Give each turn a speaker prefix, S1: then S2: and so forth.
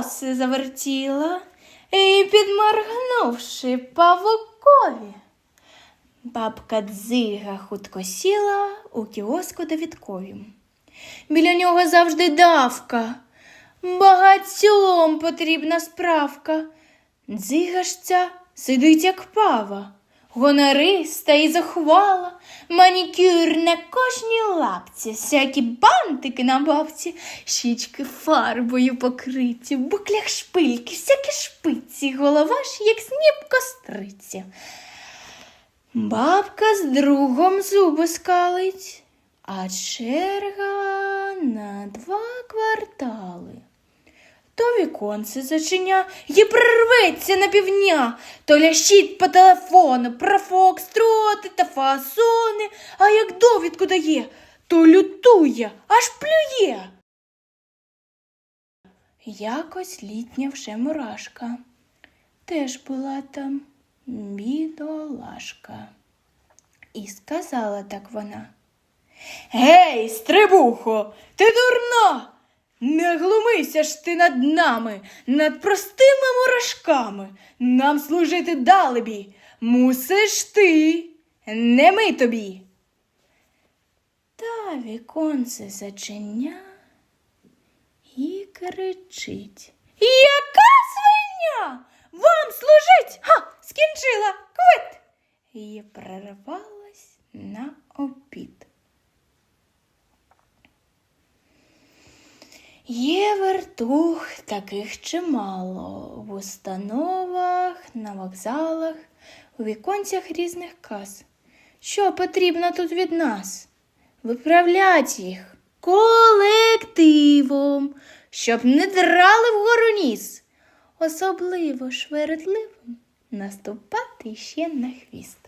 S1: все завертіла і, підморгнувши павукові. Бабка дзига хутко сіла у кіоску Давідковім. Біля нього завжди давка. Багатьом потрібна справка. Дзига ж ця сидить, як пава, гонориста і захвала, манікюр на кожній лапці, всякі бантики на бабці, щічки фарбою покриті, в буклях шпильки, всякі шпиці, голова ж, як сніп костриці. Бабка з другом зуби скалить, а черга на два квартали. То віконце зачиня і прорветься на півдня, то лящить по телефону про фокстроти та фасони, а як довідку дає, то лютує, аж плює. Якось літня вже мурашка. Теж була там бідолашка. І сказала так вона. Гей, стрибухо, ти дурна! Не глумися ж ти над нами, над простими мурашками. Нам служити далебі, мусиш ти, не ми тобі. Та віконце зачиня і кричить. Яка свиня? Вам служить? Ха, скінчила квит. І перервалась на обід. Є вертух таких чимало в установах, на вокзалах, у віконцях різних кас. Що потрібно тут від нас? Виправлять їх колективом, щоб не драли вгору ніс, особливо ж вередливим наступати ще на хвіст.